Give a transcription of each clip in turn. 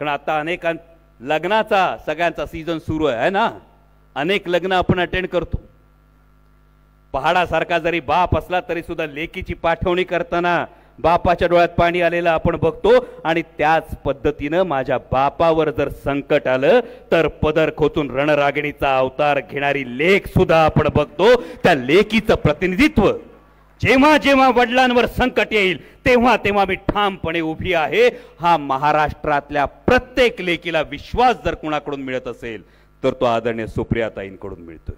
कारण आता अनेकां लग्नाचा सगळ्यांचा सीझन सुरू आहे ना? अनेक लग्न आपण अटेंड करतो. पहाडासारखा जरी बाप असला तरी सुद्धा लेकीची पाठवणी करताना बापाच्या डोळ्यात पाणी आलेलं आपण बघतो. आणि त्याच पद्धतीनं माझ्या बापावर जर संकट आलं तर पदर खोचून रणरागिणीचा अवतार घेणारी लेख सुद्धा आपण बघतो. त्या लेकीचं प्रतिनिधित्व जेव्हा जेव्हा वडिलांवर संकट येईल तेव्हा तेव्हा मी ठामपणे उभी आहे. हा महाराष्ट्रातल्या प्रत्येक लेकीला विश्वास जर कुणाकडून मिळत असेल तर तो आदरणीय सुप्रियाताईंकडून मिळतोय.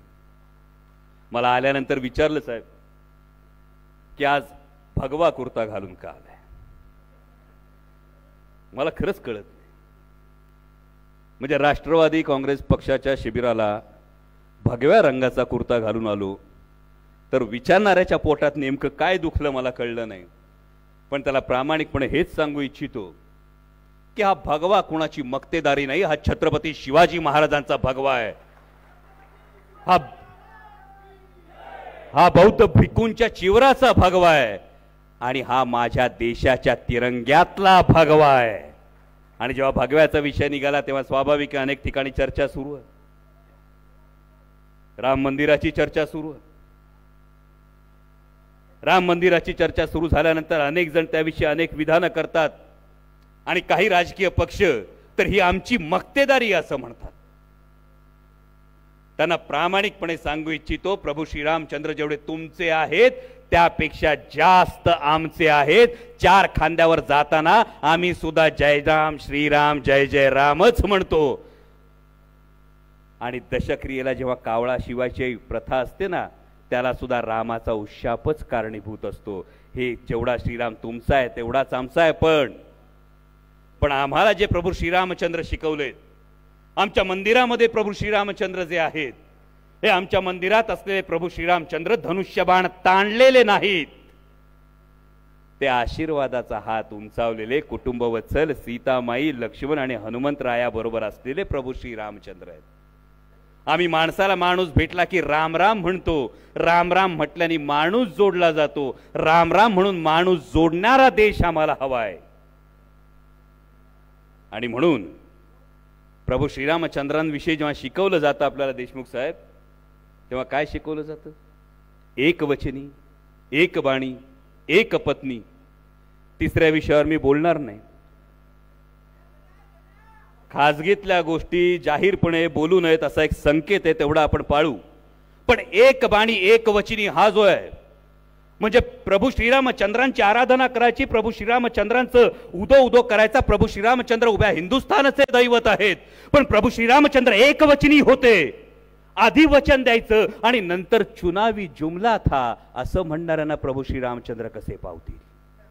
मला आल्यानंतर विचारलं साहेब की आज भगवा कुर्ता घालून का आलाय? मला खरंच कळत नाही. म्हणजे राष्ट्रवादी काँग्रेस पक्षाच्या शिबिराला भगव्या रंगाचा कुर्ता घालून आलो तर विचारणाऱ्याच्या पोटात नेमकं काय दुखलं मला कळलं नाही. पण त्याला प्रामाणिकपणे हेच सांगू इच्छितो की हा भगवा कुणाची मक्तेदारी नाही हा छत्रपती शिवाजी महाराजांचा भगवा आहे. हा हा बौद्ध भिकूंच्या चिवराचा भगवा आहे आणि हा माझ्या देशाच्या तिरंग्यातला भगवा आहे. आणि जेव्हा भगव्याचा विषय निघाला तेव्हा स्वाभाविक अनेक ठिकाणी चर्चा सुरू आहे. राम मंदिराची चर्चा सुरू आहे. राम मंदिराची चर्चा सुरू झाल्यानंतर अनेक जण त्याविषयी अनेक विधानं करतात. आणि काही राजकीय पक्ष तर ही आमची मक्तेदारी असं म्हणतात. त्यांना प्रामाणिकपणे सांगू इच्छितो प्रभू श्रीरामचंद्र जेवढे तुमचे आहेत त्यापेक्षा जास्त आमचे आहेत. चार खांद्यावर जाताना आम्ही सुद्धा जय राम श्रीराम जय जय रामच म्हणतो. आणि दशक्रियेला जेव्हा कावळा शिवायची प्रथा असते ना त्याला सुद्धा रामाचा उशापच कारणीभूत असतो. हे जेवढा श्रीराम तुमचा आहे तेवढाच आमचा आहे पण. पण आम्हाला जे प्रभू श्रीरामचंद्र शिकवलेत आमच्या मंदिरामध्ये प्रभू श्रीरामचंद्र जे आहेत हे आमच्या मंदिरात असलेले प्रभू श्रीरामचंद्र धनुष्यबाण ताणलेले नाहीत. ते आशीर्वादाचा हात उंचावलेले कुटुंबवत्सल सीतामाई लक्ष्मण आणि हनुमंतरायाबरोबर असलेले प्रभू श्रीरामचंद्र आहेत. आम्ही माणसाला माणूस भेटला की रामराम म्हणतो. रामराम म्हटल्याने माणूस जोडला जातो. राम राम म्हणून माणूस जोडणारा देश आम्हाला हवा आहे आणि म्हणून प्रभू श्रीरामचंद्रांविषयी जेव्हा शिकवलं जातं आपल्याला देशमुख साहेब तेव्हा काय शिकवलं जातं? एक वचनी एक बाणी एक पत्नी. तिसऱ्या विषयावर मी बोलणार नाही. खाजगीतल्या गोष्टी जाहीरपणे बोलू नयेत असा एक संकेत आहे तेवढा आपण पाळू. पण एक बाणी एक वचनी हा जो आहे म्हणजे प्रभू श्रीरामचंद्रांची आराधना करायची प्रभू श्रीरामचंद्रांचं उदो उदो करायचा प्रभू श्रीरामचंद्र उभ्या हिंदुस्थानाचे दैवत आहेत पण प्रभू श्रीरामचंद्र एकवचनी होते. आधी वचन द्यायचं आणि नंतर चुनावी जुमला था असं म्हणणाऱ्यांना प्रभू श्रीरामचंद्र कसे पावतील?